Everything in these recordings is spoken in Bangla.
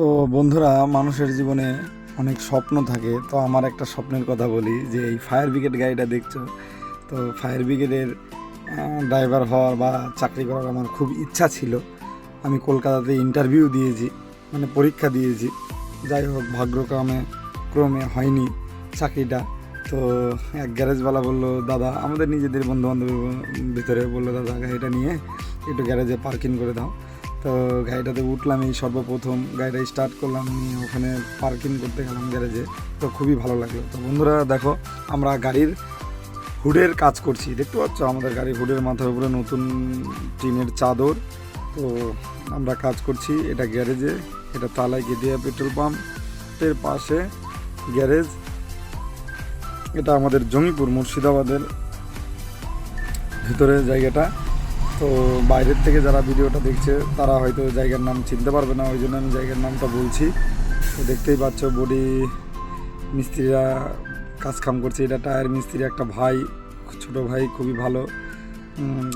তো বন্ধুরা, মানুষের জীবনে অনেক স্বপ্ন থাকে। তো আমার একটা স্বপ্নের কথা বলি, যে এই ফায়ার ব্রিগেড গাড়িটা দেখছ? তো ফায়ার ব্রিগেডের ড্রাইভার হওয়ার বা চাকরি করার আমার খুব ইচ্ছা ছিল। আমি কলকাতাতে ইন্টারভিউ দিয়েছি মানে পরীক্ষা দিয়েছি। যাই হোক, ভাগ্যক্রমে, ক্রমে হয়নি চাকরিটা। তো এক গ্যারেজওয়ালা বলল, দাদা, আমাদের নিজেদের বন্ধু বান্ধবের ভিতরে বলল, দাদা, গাড়িটা নিয়ে একটু গ্যারেজে পার্কিং করে দাও। তো গাড়িটাতে উঠলাম, এই সর্বপ্রথম গাড়িটা স্টার্ট করলাম, নিয়ে ওখানে পার্কিং করতে গেলাম গ্যারেজে তো খুবই ভালো লাগল। তো বন্ধুরা, দেখো, আমরা গাড়ির হুডের কাজ করছি। দেখতে পাচ্ছ? আমাদের গাড়ির হুডের মাথার উপরে নতুন টিনের চাদর। তো আমরা কাজ করছি, এটা গ্যারেজে এটা তালায় গেদিয়া পেট্রোল পাম্পের পাশে গ্যারেজ এটা আমাদের জঙ্গিপুর মুর্শিদাবাদের ভিতরে জায়গাটা। তো বাইরের থেকে যারা ভিডিওটা দেখছে, তারা হয়তো জায়গার নাম চিনতে পারবে না, ওই জন্য আমি জায়গার নামটা বলছি। তো দেখতেই পাচ্ছ, বডি মিস্ত্রিরা কাজ কাম করছে। এটা টায়ার মিস্ত্রি, একটা ভাই, ছোট ভাই, খুবই ভালো।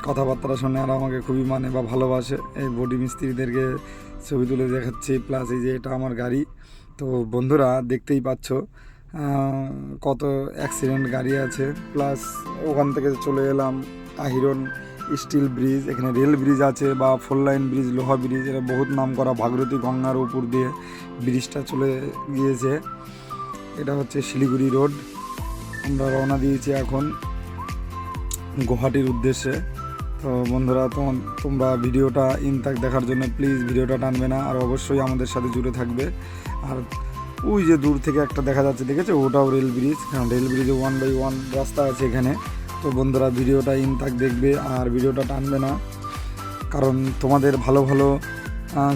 কথাবার্তা শোনে আর আমাকে খুবই মানে বা ভালোবাসে। এই বডি মিস্ত্রিদেরকে ছবি তুলে দেখাচ্ছি প্লাস এই যে এটা আমার গাড়ি। তো বন্ধুরা, দেখতেই পাচ্ছ কত অ্যাক্সিডেন্ট গাড়ি আছে। প্লাস ওখান থেকে চলে এলাম আহিরন স্টিল ব্রিজ, এখানে রেল ব্রিজ আছে বা ফোর লাইন ব্রিজ, লোহা ব্রিজ এটা বহুত নাম করা, ভাগীরথী গঙ্গার উপর দিয়ে ব্রিজটা চলে গিয়েছে। এটা হচ্ছে শিলিগুড়ি রোড। আমরা রওনা দিয়েছি এখন গুয়াহাটির উদ্দেশ্যে। তো বন্ধুরা তোম- তোমরা ভিডিওটা ইনতাক দেখার জন্য প্লিজ ভিডিওটা টানবে না, আর অবশ্যই আমাদের সাথে জুড়ে থাকবে। আর ওই যে দূর থেকে একটা দেখা যাচ্ছে, দেখেছ? ওটাও রেল ব্রিজ। কারণ রেল ব্রিজে ওয়ান বাই ওয়ান রাস্তা আছে এখানে। তো বন্ধুরা, ভিডিওটা ইনতাক দেখবে আর ভিডিওটা টানবে না। কারণ তোমাদের ভালো ভালো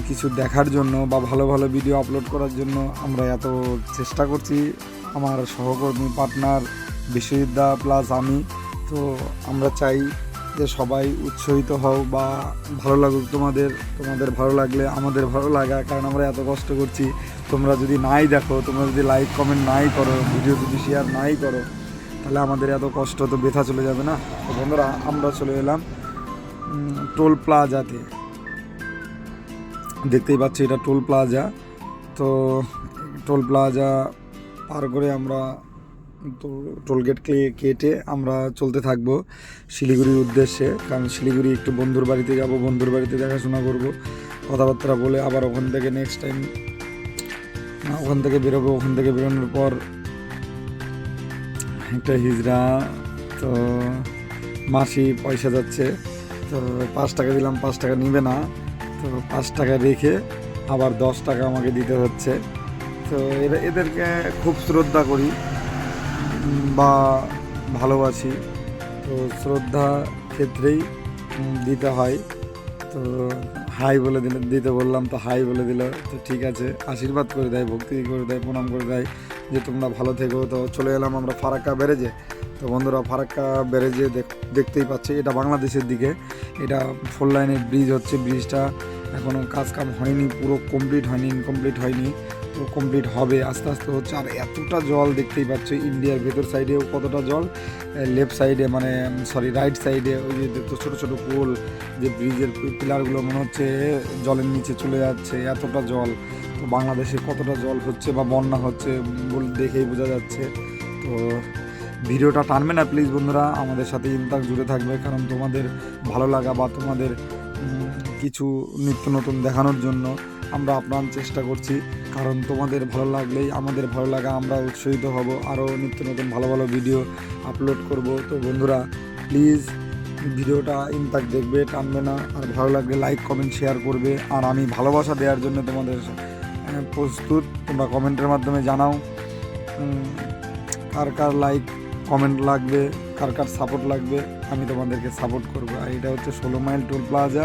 কিছু দেখার জন্য বা ভালো ভালো ভিডিও আপলোড করার জন্য আমরা এত চেষ্টা করছি। আমার সহকর্মী পার্টনার বিশ্ববিদ্যা প্লাস আমি। তো আমরা চাই যে সবাই উৎসাহিত হও বা ভালো লাগুক তোমাদের। তোমাদের ভালো লাগলে আমাদের ভালো লাগা, কারণ আমরা এত কষ্ট করছি। তোমরা যদি নাই দেখো, তোমরা যদি লাইক কমেন্ট নাই করো, ভিডিও যদি শেয়ার নাই করো তাহলে আমাদের এত কষ্ট তো বেথা চলে যাবে না? তো বন্ধুরা, আমরা চলে এলাম টোল প্লাজাতে। দেখতেই পাচ্ছি এটা টোল প্লাজা। তো টোল প্লাজা পার করে আমরা তো টোলগেট কেটে আমরা চলতে থাকব শিলিগুড়ির উদ্দেশ্যে। কারণ শিলিগুড়ি একটু বন্ধুর বাড়িতে যাব, বন্ধুর বাড়িতে দেখাশোনা করব, কথাবার্তা বলে আবার ওখান থেকে নেক্সট টাইম ওখান থেকে বেরোবো, ওখান থেকে বেরোনোর পর একটা হিজড়া, তো মাসি পয়সা যাচ্ছে, তো পাঁচ টাকা দিলাম, পাঁচ টাকা নিবে না, তো পাঁচ টাকা রেখে আবার দশ টাকা আমাকে দিতে হচ্ছে। তো এরা, এদেরকে খুব শ্রদ্ধা করি বা ভালোবাসি, তো শ্রদ্ধা ক্ষেত্রেই দিতে হয়। তো হাই বলে দিলে, দিতে বললাম, তো হাই বলে দিল, তো ঠিক আছে, আশীর্বাদ করে দেয়, ভক্তি করে দেয়, প্রণাম করে দেয়। যে তোমরা ভালো থেকো, তো চলে এলাম আমরা ফারাক্কা ব্যারেজে। তো বন্ধুরা, ফারাক্কা ব্যারেজে দেখ- দেখতেই পাচ্ছি, এটা বাংলাদেশের দিকে। এটা ফোর লাইনের ব্রিজ হচ্ছে ব্রিজটা এখনও কাজ কাম হয়নি, পুরো কমপ্লিট হয়নি ইনকমপ্লিট হয়নি তো কমপ্লিট হবে, আস্তে আস্তে হচ্ছে। আর এতটা জল দেখতেই পাচ্ছ ইন্ডিয়ার ভেতর সাইডেও কতটা জল লেফট সাইডে মানে সরি রাইট সাইডে ওই যে দেখতো ছোটো ছোটো পোল যে ব্রিজের পিলারগুলো মনে হচ্ছে, জলের নিচে চলে যাচ্ছে, এতটা জল। বাংলাদেশে কতটা জল হচ্ছে বা বন্যা হচ্ছে বল দেখেই বোঝা যাচ্ছে। তো ভিডিওটা টানবে না প্লিজ বন্ধুরা। আমাদের সাথে ইনতাক জুড়ে থাকবে, কারণ তোমাদের ভালো লাগা বা তোমাদের কিছু নিত্য নতুন দেখানোর জন্য আমরা আপ্রাণ চেষ্টা করছি। কারণ তোমাদের ভালো লাগলেই আমাদের ভালো লাগা, আমরা উৎসাহিত হব, আরও নিত্য নতুন ভালো ভালো ভিডিও আপলোড করব। তো বন্ধুরা প্লিজ ভিডিওটা ইনতাক দেখবে, টানবে না। আর ভালো লাগলে লাইক কমেন্ট শেয়ার করবে। আর আমি ভালোবাসা দেওয়ার জন্য তোমাদের প্রস্তুত তোমরা কমেন্টের মাধ্যমে জানাও কার কার লাইক কমেন্ট লাগবে কার কার সাপোর্ট লাগবে আমি তোমাদেরকে সাপোর্ট করব। আর এটা হচ্ছে ষোলো মাইল টোল প্লাজা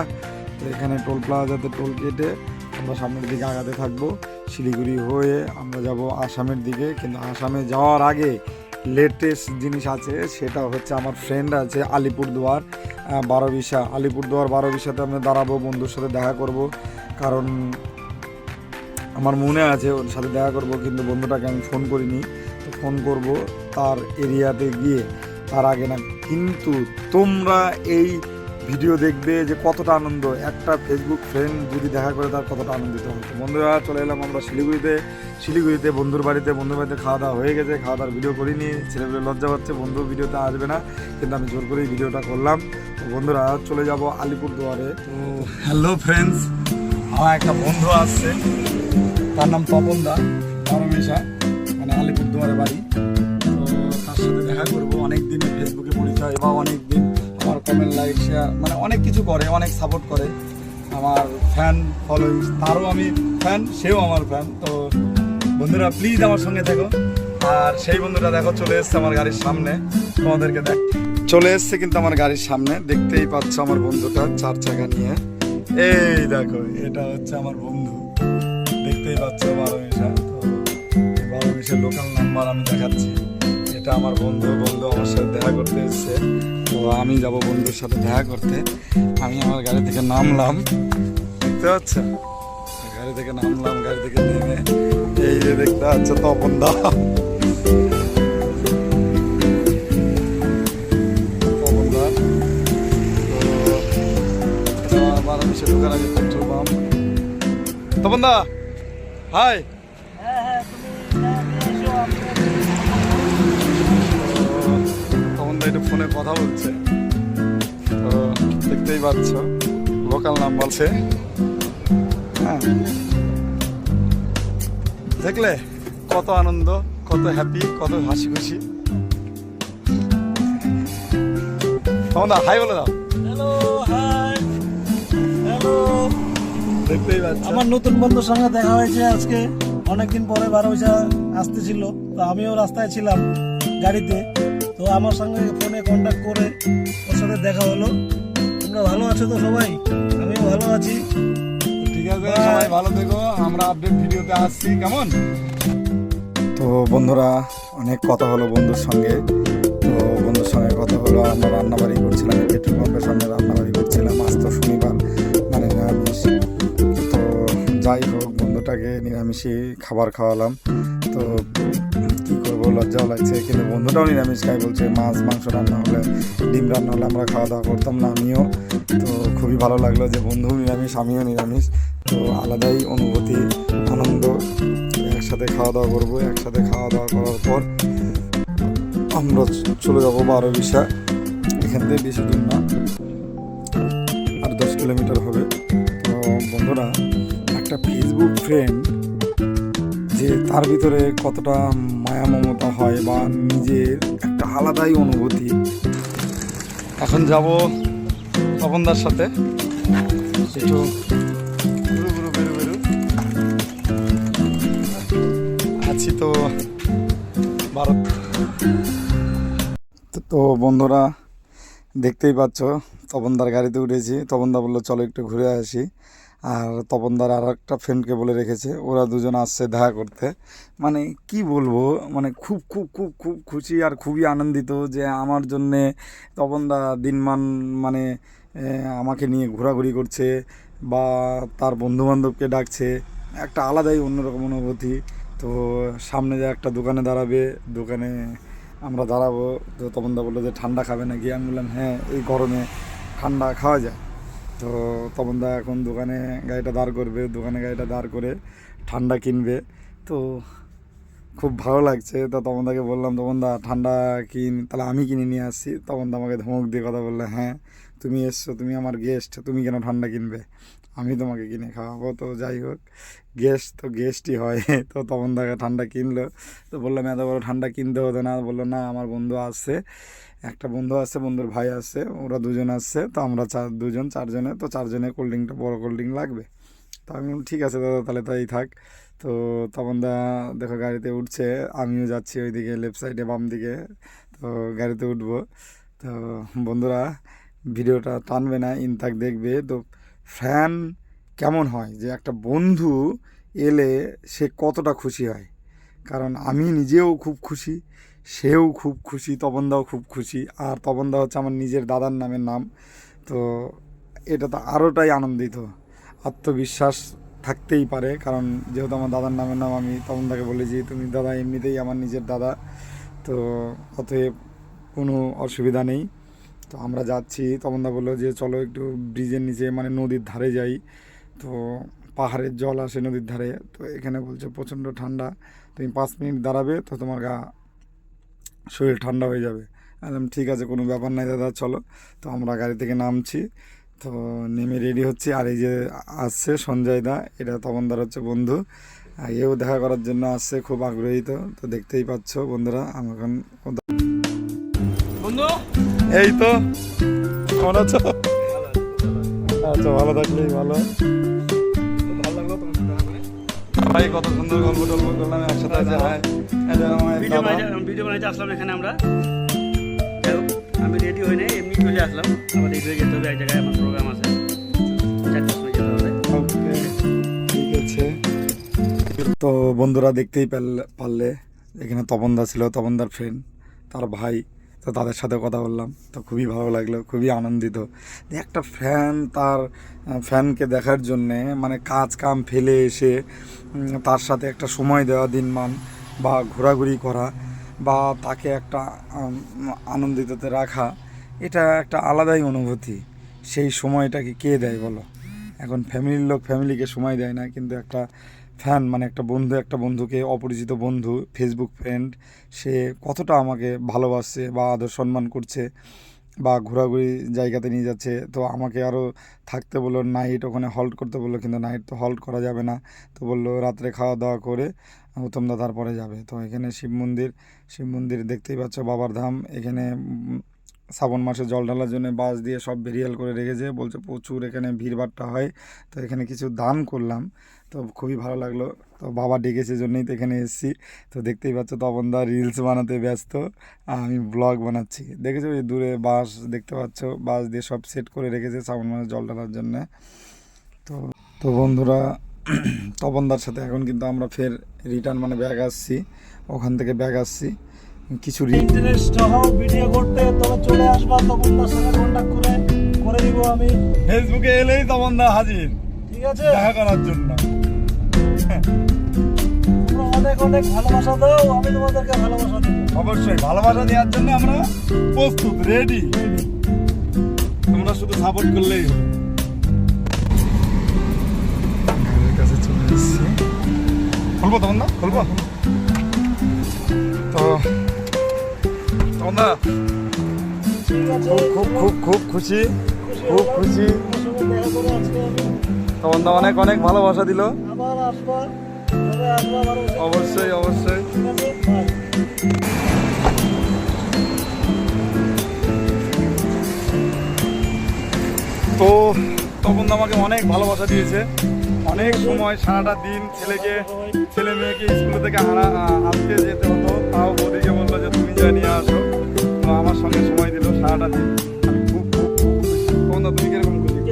তো এখানে টোল প্লাজাতে টোল কেটে আমরা সামনের দিকে আগাতে থাকব। শিলিগুড়ি হয়ে আমরা যাব আসামের দিকে কিন্তু আসামে যাওয়ার আগে লেটেস্ট জিনিস আছে সেটা হচ্ছে আমার ফ্রেন্ড আছে আলিপুরদুয়ার আহ, বারোবিশা আলিপুরদুয়ার বারোবিশাতে আমরা দাঁড়াবো বন্ধুর সাথে দেখা করব কারণ আমার মনে আছে, ওর সাথে দেখা করব, কিন্তু বন্ধুটাকে আমি ফোন করিনি। তো ফোন করব তার এরিয়াতে গিয়ে। তার আগে না, কিন্তু তোমরা এই ভিডিও দেখবে যে কতটা আনন্দ। একটা ফেসবুক ফ্রেন্ড যদি দেখা করে, তার কতটা আনন্দিত হবে। তো বন্ধুরা, চলে এলাম আমরা শিলিগুড়িতে। শিলিগুড়িতে বন্ধুর বাড়িতে বন্ধুর বাড়িতে খাওয়া দাওয়া হয়ে গেছে। খাওয়া দাওয়ার ভিডিও করিনি ছেলেগুলো লজ্জা পাচ্ছে বন্ধু ভিডিওতে আসবে না। কিন্তু আমি জোর করেই ভিডিওটা করলাম। তো বন্ধুরা, চলে যাব আলিপুরদুয়ারে। তো হ্যালো ফ্রেন্ডস আমার একটা বন্ধু আসছে। তার নাম তপন দা, পরমেশা মানে আলিপুরদুয়ারে বাড়ি। তো তার সাথে দেখা করব। অনেক দিনে ফেসবুকে পরিচয় বা অনেক দিন আমার কমেন্ট লাইক শেয়ার মানে অনেক কিছু করে, অনেক সাপোর্ট করে। আমার ফ্যান ফলোয়িং তারও আমি ফ্যান সেও আমার ফ্যান তো বন্ধুরা প্লিজ আমার সঙ্গে থেকো। আর সেই বন্ধুরা দেখো, চলে এসছে আমার গাড়ির সামনে। তোমাদেরকে দেখ চলে এসছে কিন্তু আমার গাড়ির সামনে। দেখতেই পাচ্ছ আমার বন্ধুটা চার চাকা নিয়ে। এই দেখো, এটা হচ্ছে আমার বন্ধু। দেখতেই পাচ্ছ বারো মিশা তো বারো মিশের লোকাল নাম্বার আমি দেখাচ্ছি। এটা আমার বন্ধু বন্ধু আমার সাথে দেখা করতে এসছে। তো আমি যাব বন্ধুর সাথে দেখা করতে। আমি আমার গাড়ি থেকে নামলাম। দেখতে পাচ্ছ? গাড়ি থেকে নামলাম, গাড়ি থেকে নেমে এই যে দেখতে পাচ্ছ, তপন দা। তপন দা। তপন দা! হাই। একটু ফোনে কথা বলছে। তো দেখতেই পাচ্ছ লোকাল নাম বলছে হ্যাঁ। দেখলে কত আনন্দ, কত হ্যাপি কত হাসি খুশি। তখন হাই বলে দাও। হ্যালো হ্যালো দেখতেই পাচ্ছ আমার নতুন বন্ধুর সঙ্গে দেখা হয়েছে আজকে অনেকদিন পরে বারো পয়সা আসতেছিল। তো আমিও রাস্তায় ছিলাম গাড়িতে। তো আমার সঙ্গে ফোনে কন্ট্যাক্ট করে ওর সাথে দেখা হলো। তোমরা ভালো আছো তো সবাই? আমিও ভালো আছি। ঠিক আছে সবাই ভালো থেকো আমরা আপডেট ভিডিওতে আসছি কেমন? তো বন্ধুরা অনেক কথা হলো বন্ধুর সঙ্গে। তো বন্ধুর সঙ্গে কথা হলো আমরা রান্নাবাড়ি করছিলাম পেট্রোল পাম্পের সামনে রান্নাবাড়ি করছিলাম। আজ তো শনিবার। যাই হোক, বন্ধুটাকে নিরামিষই খাবার খাওয়ালাম। তো কী করব, লজ্জাও লাগছে, কিন্তু বন্ধুটাও নিরামিষ খাই বলছে মাছ, মাংস রান্না হলে, ডিম রান্না হলে আমরা খাওয়া দাওয়া করতাম না, আমিও। তো খুবই ভালো লাগল যে বন্ধু নিরামিষ, আমিও নিরামিষ। তো আলাদাই অনুভূতি, আনন্দ, একসাথে খাওয়া দাওয়া করব, একসাথে খাওয়া দাওয়া করার পর আমরা চলে যাব বারো বিশা এখান থেকে বেশি দূর না, আর দশ কিলোমিটার হবে। বন্ধুরা, একটা ফেসবুক ফ্রেন্ড যে তার ভিতরে কতটা মায়া মমতা হয় বা নিজের একটা আলাদাই অনুভূতি। এখন যাব তপনদার সাথে। একটু আছি তো ভারত। তো বন্ধুরা, দেখতেই পাচ্ছ তপনদার গাড়িতে উঠেছি। তপনদা বলল, চলো একটু ঘুরে আসি। আর তপনদার আর একটা ফ্রেন্ডকে বলে রেখেছে, ওরা দুজন আসছে দেখা করতে। মানে কি বলব মানে খুব খুব খুব খুব খুশি আর খুবই আনন্দিত যে আমার জন্যে তপনদা দিনমান মানে আমাকে নিয়ে ঘোরাঘুরি করছে বা তার বন্ধুবান্ধবকে ডাকছে। একটা আলাদাই অন্যরকম অনুভূতি। তো সামনে যে একটা দোকানে দাঁড়াবে, দোকানে আমরা দাঁড়াবো। তো তপনদা বলল যে, ঠান্ডা খাবে নাকি? আমি বললাম হ্যাঁ এই গরমে। ঠান্ডা খাওয়া যায়। তো তপনদা এখন দোকানে গাড়িটা দাঁড় করবে, দোকানে গাড়িটা দাঁড় করে ঠান্ডা কিনবে। তো খুব ভালো লাগছে। তো তপনদাকে বললাম তপনদা ঠান্ডা কিন, তাহলে আমি কিনে নিয়ে আসছি। তপনদা আমাকে ধমক দিয়ে কথা বললে হ্যাঁ তুমি এসছো, তুমি আমার গেস্ট তুমি কেন ঠান্ডা কিনবে? আমি তোমাকে কিনে খাওয়াবো। তো যাই হোক গেস্ট তো গেস্টই হয়। তো তখন তাকে ঠান্ডা কিনলো। তো বললাম, এত বড় ঠান্ডা কিনতে হতো না। বলল, না, আমার বন্ধু আসছে একটা বন্ধু আসছে বন্ধুর ভাই আসছে ওরা দুজন আসছে তো আমরা চার দুজন, চারজনে। তো চারজনে কোল্ড ড্রিঙ্কটা বড় কোল্ড ড্রিঙ্ক লাগবে। তো আমি ঠিক আছে দাদা, তাহলে তাই থাক। তো তখন দা দেখো, গাড়িতে উঠছে। আমিও যাচ্ছি ওইদিকে লেফট সাইডে বাম দিকে। তো গাড়িতে উঠবো। তো বন্ধুরা, ভিডিওটা টানবে না ইনতাক দেখবে। তো ফ্যান কেমন হয়? যে একটা বন্ধু এলে সে কতটা খুশি হয়? কারণ আমি নিজেও খুব খুশি, সেও খুব খুশি, তপনদাও খুব খুশি। আর তপনদা হচ্ছে আমার নিজের দাদার নামের নাম। তো এটা তো আরোটাই আনন্দিত। আত্মবিশ্বাস থাকতেই পারে। কারণ যেহেতু আমার দাদার নামের নাম, আমি তপনদাকে বলেছি তুমি দাদা এমনিতেই আমার নিজের দাদা। তো অতএব কোনো অসুবিধা নেই। তো আমরা যাচ্ছি। তপনদা বলল যে, চলো একটু ব্রিজের নিচে মানে নদীর ধারে যাই। তো পাহাড়ের জল আসে নদীর ধারে। তো এখানে বলছে, প্রচণ্ড ঠান্ডা। তুমি পাঁচ মিনিট দাঁড়াবে তো তোমার গা, শরীর ঠান্ডা হয়ে যাবে। একদম ঠিক আছে, কোনো ব্যাপার নাই দাদা, চলো। তো আমরা গাড়ি থেকে নামছি। তো নেমে রেডি হচ্ছি। আর এই যে আসছে সঞ্জয় দা, এটা তপনদার হচ্ছে বন্ধু। এও দেখা করার জন্য আসছে, খুব আগ্রহী তো। তো দেখতেই পাচ্ছ বন্ধুরা, আমি এখন বন্ধু এই তো কেমন আছো? আচ্ছা ভালো থাকলেই ভালো। ভালো লাগল তোমার সাথে দেখা করে ভাই কত সুন্দর গল্প টল্প করলাম একসাথে আছে ভাই। এই যে আমার ভিডিও বানাইতে আসলাম এখানে আমরা। আমি রেডি হই নাই এমনি চলে আসলাম। আমার রেডি হয়ে যেতে হবে এক জায়গায় আমার প্রোগ্রাম আছে। চারটার সময় যেতে হবে। ঠিক আছে। তো বন্ধুরা দেখতেই পারলে- পারলে এখানে তপনদা ছিল তপনদার ফ্রেন্ড তার ভাই। তো তাদের সাথে কথা বললাম। তো খুবই ভালো লাগল, খুবই আনন্দিত। একটা ফ্যান তার ফ্যানকে দেখার জন্যে মানে কাজ কাম ফেলে এসে তার সাথে একটা সময় দেওয়া দিনমান বা ঘোরাঘুরি করা বা তাকে একটা আনন্দিততে রাখা, এটা একটা আলাদাই অনুভূতি। সেই সময়টাকে কে দেয় বলো? এখন ফ্যামিলির লোক ফ্যামিলিকে সময় দেয় না, কিন্তু একটা ফ্যান মানে একটা বন্ধু, একটা বন্ধুকে, অপরিচিত বন্ধু ফেসবুক ফ্রেন্ড সে কতটা আমাকে ভালোবাসছে বা আদর সম্মান করছে বা ঘোরাঘুরি জায়গাতে নিয়ে যাচ্ছে। তো আমাকে আরও থাকতে বলল নাইট ওখানে হল্ট করতে বলল, কিন্তু নাইট তো হল্ট করা যাবে না। তো বলল, রাত্রে খাওয়া দাওয়া করে উত্তমদা তারপরে যাবে। তো এখানে শিব মন্দির শিব মন্দির দেখতেই পাচ্ছ বাবার ধাম। এখানে শ্রাবণ মাসে জল ঢালার জন্য বাস দিয়ে সব বেরিয়াল করে রেখেছে। বলছে প্রচুর এখানে ভিড়ভাট্টা হয়। তো এখানে কিছু দান করলাম। তো খুবই ভালো লাগল। তো বাবা ডেকেছে জন্যই তো এখানে এসেছি। তো দেখতেই পাচ্ছ তপনদা রিলস বানাতে ব্যস্ত। আমি ব্লগ বানাচ্ছি। দেখেছ ওই দূরে বাস দেখতে পাচ্ছ? বাস দিয়ে সব সেট করে রেখেছে শ্রাবণ মাসে জল ঢালার জন্যে। তো তো বন্ধুরা তপনদার সাথে এখন কিন্তু আমরা ফের রিটার্ন মানে ব্যাগ আসছি। ওখান থেকে ব্যাগ আসছি। কিছু ইন্টারেস্ট ভিডিও করতে তবে চলে আসবা তখন সাথে কন্ট্যাক্ট করে করে দিব আমি। ফেসবুকে এলেই তপনদা হাজির। ঠিক আছে? দেখা করার জন্য। অনেক অনেক ভালোবাসা দাও আমি তোমাদেরকে ভালোবাসা দেবো। অবশ্যই ভালোবাসা দেওয়ার জন্য আমরা প্রস্তুত রেডি তোমরা শুধু সাপোর্ট করলেই হবে। কাছে চলে এসেছি। খুলবো তখন না খুলবো। তো তখন না খুব খুব খুব খুশি খুব খুশি। তখন অনেক অনেক ভালোবাসা দিল। আবার আসবা। অবশ্যই অবশ্যই। তো তখন আমাকে অনেক ভালোবাসা দিয়েছে। অনেক সময় সারাটা দিন ছেলেকে ছেলে মেয়েকে স্কুল থেকে আনা আনতে যেতে হতো। তাও বৌদিকে বলল যে তুমি যা নিয়ে আসো। তো আমার সঙ্গে সময় দিল সারাটা দিন। আমি খুব খুব খুব খুশি। তখন তুমি কীরকম খুশি?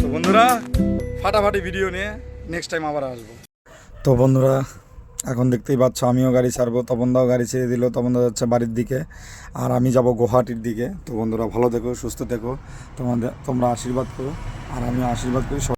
তো বন্ধুরা ফাটাফাটি ভিডিও নিয়ে নেক্সট টাইম আবার আসব। তো বন্ধুরা, এখন দেখতেই পাচ্ছ, আমিও গাড়ি ছাড়বো। তপনদাও গাড়ি ছেড়ে দিল, তপনদা যাচ্ছে বাড়ির দিকে, আর আমি যাব গুয়াহাটির দিকে। তো বন্ধুরা, ভালো থেকো, সুস্থ থেকো। তোমাদের, তোমরা আশীর্বাদ করো, আর আমি আশীর্বাদ করি